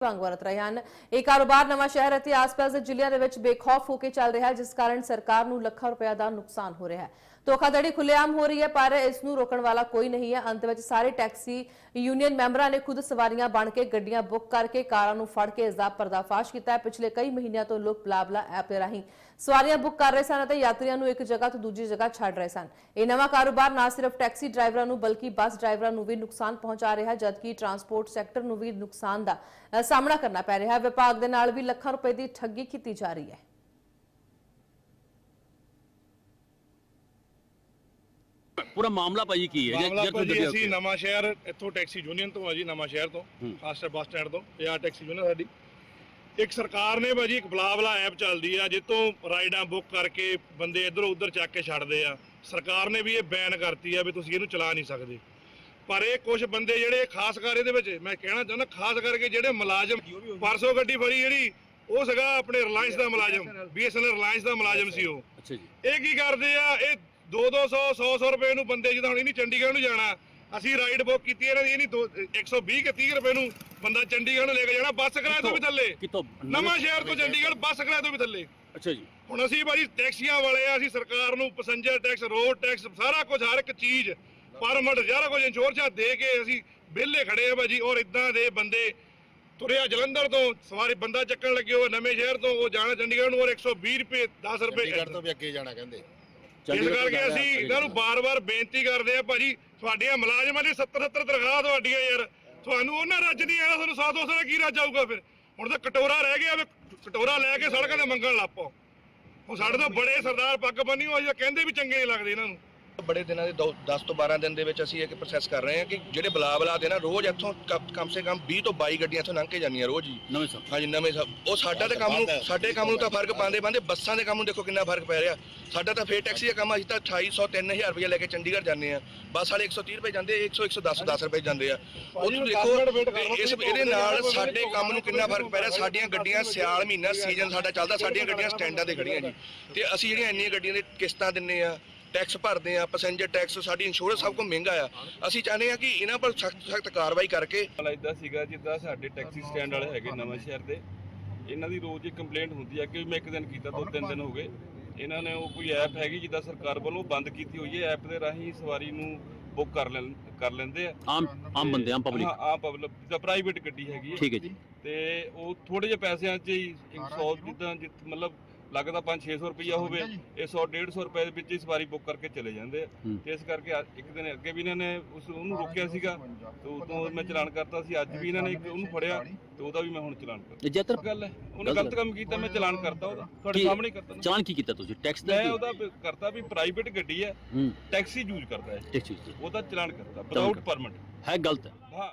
ਭੰਗ ਵਰਤ ਰਹੇ ਹਨ। ਇਹ ਕਾਰੋਬਾਰ ਨਵਾਂ ਸ਼ਹਿਰ ਅਤੇ ਆਸ-ਪਾਸ ਦੇ ਜ਼ਿਲ੍ਹਿਆਂ ਦੇ ਵਿੱਚ ਬੇਖੌਫ ਹੋ ਕੇ ਚੱਲ ਰਿਹਾ ਹੈ, ਜਿਸ ਕਾਰਨ ਸਰਕਾਰ ਨੂੰ ਲੱਖਾਂ ਰੁਪਏ ਦਾ ਨੁਕਸਾਨ ਹੋ ਰਿਹਾ ਹੈ। ਧੋਖਾਧੜੀ ਖੁੱਲੇਆਮ ਹੋ ਰਹੀ ਹੈ, ਪਰ ਇਸ ਨੂੰ ਰੋਕਣ ਵਾਲਾ ਕੋਈ ਨਹੀਂ ਹੈ। ਅੰਤ ਵਿੱਚ ਸਾਰੇ ਟੈਕਸੀ ਯੂਨੀਅਨ ਮੈਂਬਰਾਂ ਨੇ ਖੁਦ ਸਵਾਰੀਆਂ ਬਣ ਕੇ ਗੱਡੀਆਂ ਬੁੱਕ ਕਰਕੇ ਕਾਰਾਂ ਨੂੰ ਫੜ ਕੇ ਇਸ ਦਾ ਪਰਦਾਫਾਸ਼ ਕੀਤਾ ਹੈ। ਪਿਛਲੇ ਕਈ ਮਹੀਨਿਆਂ ਤੋਂ ਲੋਕ ਬਲਾਬਲਾ ਐਪ ਦੇ ਰਾਹੀਂ ਸਵਾਰੀਆਂ ਬੁੱਕ ਕਰ ਰਹੇ ਸਨ ਅਤੇ ਯਾਤਰੀਆਂ ਨੂੰ ਇੱਕ ਜਗ੍ਹਾ ਤੋਂ ਦੂਜੀ ਜਗ੍ਹਾ ਛੱਡ ਰਹੇ ਸਨ। ਇਹ ਨਵਾਂ ਕਾਰੋਬਾਰ ਨਾ ਸਿਰਫ ਟੈਕਸੀ ਡਰਾਈਵਰਾਂ ਨੂੰ, ਬਲਕਿ ਬੱਸ ਡਰਾਈਵਰਾਂ ਨੂੰ ਵੀ ਨੁਕਸਾਨ ਪਹੁੰਚਾ ਰਿਹਾ ਹੈ, ਜਦਕਿ ਟਰਾਂਸਪੋਰਟ ਸੈਕਟਰ ਨੂੰ ਵੀ ਨੁਕਸਾਨ ਦਾ ਸਾਹਮਣਾ ਕਰਨਾ ਪੈ ਰਿਹਾ ਹੈ। ਵਿਭਾਗ ਦੇ ਨਾਲ ਵੀ ਲੱਖਾਂ ਰੁਪਏ ਦੀ ਠੱਗੀ ਕੀਤੀ ਜਾ ਰਹੀ ਹੈ। ਪੂਰਾ ਮਾਮਲਾ ਭਾਜੀ ਕੀ ਹੈ ਮਾਮਲਾ ਜੇ- ਜੇ ਭਾਜੀ ਤੁਸੀਂ ਅਸੀਂ ਨਵਾਂ ਸ਼ਹਿਰ ਇੱਥੋਂ ਟੈਕਸੀ ਯੂਨੀਅਨ ਤੋਂ ਆ ਜੀ ਨਵਾਂ ਸ਼ਹਿਰ ਤੋਂ ਹੂੰ। ਫਾਸਟਰ ਬੱਸ ਸਟੈਂਡ ਤੋਂ ਪੰਜਾਬ ਟੈਕਸੀ ਯੂਨੀਅਨ ਸਾਡੀ। ਇੱਕ ਸਰਕਾਰ ਨੇ ਭਾਜੀ ਇੱਕ ਬਲਾਬਲਾ ਐਪ ਚੱਲਦੀ ਆ ਜਿੱਤੋਂ ਰਾਈਡਾਂ ਬੁੱਕ ਕਰਕੇ ਬੰਦੇ ਇੱਧਰੋਂ ਉੱਧਰ ਚੱਕ ਕੇ ਛੱਡਦੇ ਆ। ਸਰਕਾਰ ਨੇ ਵੀ ਇਹ ਬੈਨ ਕਰਤੀ ਆ ਵੀ ਤੁਸੀਂ ਇਹਨੂੰ ਚਲਾ ਨਹੀਂ ਸਕਦੇ। ਪਰ ਇਹ ਕੁਝ ਬੰਦੇ ਜਿਹੜੇ ਖਾਸ ਕਰ ਇਹਦੇ ਵਿੱਚ ਮੈਂ ਕਹਿਣਾ ਚਾਹੁੰਦਾ ਖਾਸ ਕਰਕੇ ਜਿਹੜੇ ਮੁਲਾਜ਼ਮ ਪਰਸੋਂ ਗੱਡੀ ਫੜੀ ਜਿਹੜੀ ਉਹ ਸੀਗਾ ਆਪਣੇ ਰਿਲਾਇੰਸ ਦਾ ਮੁਲਾਜ਼ਮ ਬੀਐਸਐਨਐਲ ਰਿਲਾਇੰਸ ਦਾ। ਮੁਲਾਜ਼ਮ ਸੀ ਉਹ। ਅੱਛਾ ਜੀ। ਇਹ ਕੀ ਕਰਦੇ ਆ ਇਹ 2-200 100-100 ਰੁਪਏ ਨੂੰ ਬੰਦੇ ਜਿੱਦਾਂ ਹੁਣ ਇਹਨੀ ਚੰਡੀਗੜ੍ਹ ਨੂੰ ਜਾਣਾ ਅਸੀਂ ਰਾਈਡ ਬੁੱਕ ਕੀਤੀ ਇਹਨਾਂ ਦੀ ਇਹ ਨਹੀਂ 120 ਕਿ 30 ਰੁਪਏ ਨੂੰ ਬੰਦਾ ਚੰਡੀਗੜ੍ਹ ਨੂੰ ਲੈ ਕੇ ਜਾਣਾ ਬੱਸ ਕਿਰਾਏ ਤੋਂ ਵੀ ਥੱਲੇ। ਨਵਾਂ ਸ਼ਹਿਰ ਤੋਂ ਚੰਡੀਗੜ੍ਹ ਬੱਸ ਕਿਰਾਏ ਤੋਂ ਵੀ ਥੱਲੇ। ਅੱਛਾ ਜੀ। ਹੁਣ ਅਸੀਂ ਭਾਜੀ ਟੈਕਸੀਆਂ ਵਾਲੇ ਆ ਅਸੀਂ ਸਰਕਾਰ ਨੂੰ ਪੈਸੇਂਜਰ ਟੈਕਸ ਰੋਡ ਟੈਕਸ ਸਾਰਾ ਕੁਝ ਹਰ ਇੱਕ ਚੀਜ਼ ਪਰਮਿਟ ਸਾਰਾ ਕੁਝ ਇੰਸ਼ੋਰੈਂਸ ਦੇ ਕੇ ਅਸੀਂ ਵਿਹਲੇ ਖੜੇ ਆ ਭਾਜੀ ਔਰ ਇਦਾਂ ਦੇ ਬੰਦੇ ਤੁਰਿਆ ਜਲੰਧਰ ਤੋਂ ਸਵਾਰੀ ਬੰਦਾ ਚੱਕਣ ਲੱਗੇ ਉਹ ਨਵੇਂ ਸ਼ਹਿਰ ਤੋਂ ਉਹ ਜਾਣਾ ਚੰਡੀਗੜ੍ਹ ਨੂੰ ਔਰ 120 ਰੁਪਏ 10 ਰੁਪਏ ਚੰਡੀਗੜ੍ਹ ਤੋਂ ਵੀ ਅੱਗੇ ਜਾਣਾ ਕਹਿੰਦੇ। ਇਸ ਕਰਕੇ ਅਸੀਂ। ਇਹਨਾਂ ਨੂੰ ਬਾਰ-ਬਾਰ ਬੇਨਤੀ ਕਰਦੇ ਆ ਭਾਜੀ ਤੁਹਾਡੀਆਂ ਮੁਲਾਜ਼ਮਾਂ ਦੀ 70-70 ਤਨਖਾਹ ਤੁਹਾਡੀਆਂ ਯਾਰ। ਤੁਹਾਨੂੰ ਉਹਨਾਂ ਰੱਜ ਨਹੀਂ ਆਇਆ ਤੁਹਾਨੂੰ 100-200 ਦਾ ਕੀ ਰੱਜ ਆਊਗਾ ਫਿਰ? ਹੁਣ ਤਾਂ ਕਟੋਰਾ ਰਹਿ ਗਿਆ ਵੀ ਕਟੋਰਾ ਲੈ ਕੇ ਸੜਕਾਂ ਤੇ ਮੰਗਣ ਲੱਪੋ ਹੁਣ ਸਾਡੇ ਤੋਂ ਬੜੇ ਸਰਦਾਰ ਪੱਗ ਬੰਨੀ ਹੋਈ ਆ ਕਹਿੰਦੇ ਵੀ ਚੰਗੇ ਨਹੀਂ ਲੱਗਦੇ ਇਹਨਾਂ ਨੂੰ। ਬੜੇ ਦਿਨਾਂ ਦੇ 10 ਤੋਂ 12 ਦਿਨ ਦੇ ਵਿੱਚ ਅਸੀਂ ਇੱਕ ਪ੍ਰੋਸੈਸ ਕਰ ਰਹੇ ਹਾਂ ਕਿ ਜਿਹੜੇ ਬਲਾ ਬਲਾ ਦੇ ਨਾ ਰੋਜ਼ ਇੱਥੋਂ ਕ- ਕਮ ਸੇ ਕਮ 20 ਤੋਂ 22 ਗੱਡੀਆਂ ਇੱਥੋਂ ਲੰਘ ਕੇ ਜਾਂਦੀਆਂ ਰੋਜ਼ ਹੀ। ਨਵੇਂ ਸਭ। ਹਾਂਜੀ ਨਵੇਂ ਸਭ। ਉਹ ਸਾਡਾ ਤੇ ਕੰਮ ਨੂੰ ਸਾਡੇ ਕੰਮ ਨੂੰ ਤਾਂ ਫ਼ਰਕ ਪਾਉਂਦੇ ਪਾਉਂਦੇ ਬੱਸਾਂ ਦੇ ਕੰਮ ਨੂੰ ਦੇਖੋ ਕਿੰਨਾ ਫ਼ਰਕ ਪੈ ਰਿਹਾ। ਸਾਡਾ ਤਾਂ ਫੇਰ ਟੈਕਸੀ ਦਾ ਕੰਮ ਅਸੀਂ ਤਾਂ 2800 3000 ਰੁਪਏ ਲੈ ਕੇ ਚੰਡੀਗੜ੍ਹ ਜਾਂਦੇ ਆ ਬੱਸ ਵਾਲੇ 130 ਰੁਪਏ ਜਾਂਦੇ 100 110 10 ਰੁਪਏ ਜਾਂਦੇ ਆ। ਉਹ ਤੁਸੀਂ ਦੇਖੋ ਇਸ ਇਹਦੇ ਨਾਲ ਸਾਡੇ ਕੰਮ ਨੂੰ ਕਿੰਨਾ ਫ਼ਰਕ ਪੈ ਰਿਹਾ। ਸਾਡੀਆਂ ਗੱਡੀਆਂ ਸਿਆਲ ਮਹੀਨਾ ਸੀਜ਼ਨ ਸਾਡਾ ਚੱਲਦਾ ਸਾਡੀਆਂ ਗੱਡੀਆਂ ਸਟੈਂਡਾਂ ਤੇ ਖੜੀਆਂ ਜੀ। ਤੇ ਅਸੀਂ ਜਿਹੜੀਆਂ ਇੰਨੀਆਂ ਗੱਡੀਆਂ ਦੇ ਕਿਸ਼ਤਾਂ ਦਿੰਨੇ ਆ ਟੈਕਸ ਭਰਦੇ ਆ ਪੈਸੇਂਜਰ ਟੈਕਸ ਸਾਡੀ ਇੰਸ਼ੋਰੈਂਸ ਸਭ ਤੋਂ ਮਹਿੰਗਾ ਆ। ਅਸੀਂ ਚਾਹੁੰਦੇ ਆ ਕਿ ਇਹਨਾਂ ਪਰ ਸਖਤ ਸਖਤ ਕਾਰਵਾਈ ਕਰਕੇ ਵਾਲਾ ਇਦਾਂ ਸੀਗਾ ਜਿੱਦਾਂ ਸਾਡੇ ਟੈਕਸੀ ਸਟੈਂਡ ਵਾਲੇ ਹੈਗੇ ਨਵਾਂ ਸ਼ਹਿਰ ਦੇ। ਇਹਨਾਂ ਦੀ ਰੋਜ਼ ਹੀ ਕੰਪਲੇਂਟ ਹੁੰਦੀ ਹੈ ਕਿ ਮੈਂ ਇੱਕ ਦਿਨ ਕੀਤਾ ਦੋ ਤਿੰਨ ਦਿਨ ਹੋ ਗਏ। ਇਹਨਾਂ ਨੇ ਉਹ ਕੋਈ ਐਪ ਹੈਗੀ ਜਿੱਦਾਂ ਸਰਕਾਰ ਵੱਲੋਂ ਬੰਦ ਕੀਤੀ ਹੋਈ ਹੈ ਐਪ ਦੇ ਰਾਹੀਂ ਸਵਾਰੀ ਨੂੰ ਬੁੱਕ ਕਰ ਲੈਣ ਕਰ ਲੈਂਦੇ ਆ। ਆਮ ਆਮ ਬੰਦੇ ਆਮ ਪਬਲਿਕ ਆ ਪਬਲਿਕ ਜਿੱਦਾਂ ਪ੍ਰਾਈਵੇਟ ਗੱਡੀ ਹੈਗੀ ਹੈ ਠੀਕ ਹੈ ਜੀ। ਤੇ ਉਹ ਥੋੜੇ ਜਿਹੇ ਪੈਸਿਆਂ 'ਚ ਹੀ 100 ਜਿੱਦਾਂ ਜਿੱਤ- ਮਤਲਬ ਲੱਗਦਾ 5-600 ਰੁਪਈਆ ਹੋਵੇ ਇਹ 100-150 ਰੁਪਏ ਦੇ ਵਿੱਚ ਹੀ ਸਵਾਰੀ ਬੁੱਕ ਕਰਕੇ ਚਲੇ ਜਾਂਦੇ ਆ। ਤੇ ਇਸ ਕਰਕੇ ਅੱਜ- ਇੱਕ ਦਿਨ ਅੱਗੇ ਵੀ ਇਹਨਾਂ ਨੇ ਉਸ ਉਹਨੂੰ ਰੋਕਿਆ ਸੀਗਾ ਤੇ ਉਦੋਂ ਮੈਂ ਚਲਾਨ ਕਰਤਾ ਸੀ ਅੱਜ ਵੀ ਇਹਨਾਂ ਨੇ ਇੱਕ ਉਹਨੂੰ ਫੜਿਆ ਤੇ ਉਹਦਾ ਵੀ ਮੈਂ ਹੁਣ ਚਲਾਨ ਕਰਤਾ। ਇਹ ਜੇਤਰ ਗੱਲ ਹੈ ਉਹਨੇ ਗਲਤ ਕੰਮ ਕੀਤਾ ਮੈਂ ਚਲਾਨ ਕਰਤਾ ਉਹਦਾ। ਤੁਹਾਡੇ ਸਾਹਮਣੇ ਹੀ ਕਰਤਾ ਨਾ। ਚਾਲਾਨ ਕੀ ਕੀਤਾ ਤੁਸੀਂ? ਟੈਕਸ ਦਾ ਮੈਂ ਕੀ? ਉਹਦਾ ਪ- ਕਰਤਾ ਵੀ ਪ੍ਰਾਈਵੇਟ ਗੱਡੀ ਹੈ ਹੂੰ। ਟੈਕਸੀ ਯੂਜ਼ ਕਰਦਾ ਹੈ। ਟੈਕਸੀ ਉਹਦਾ ਚਲਾਨ ਕਰਤਾ ਵਿਦਆਊਟ ਪਰਮਿਟ ਹੈ ਗਲਤ। ਹੈ ਹਾਂ।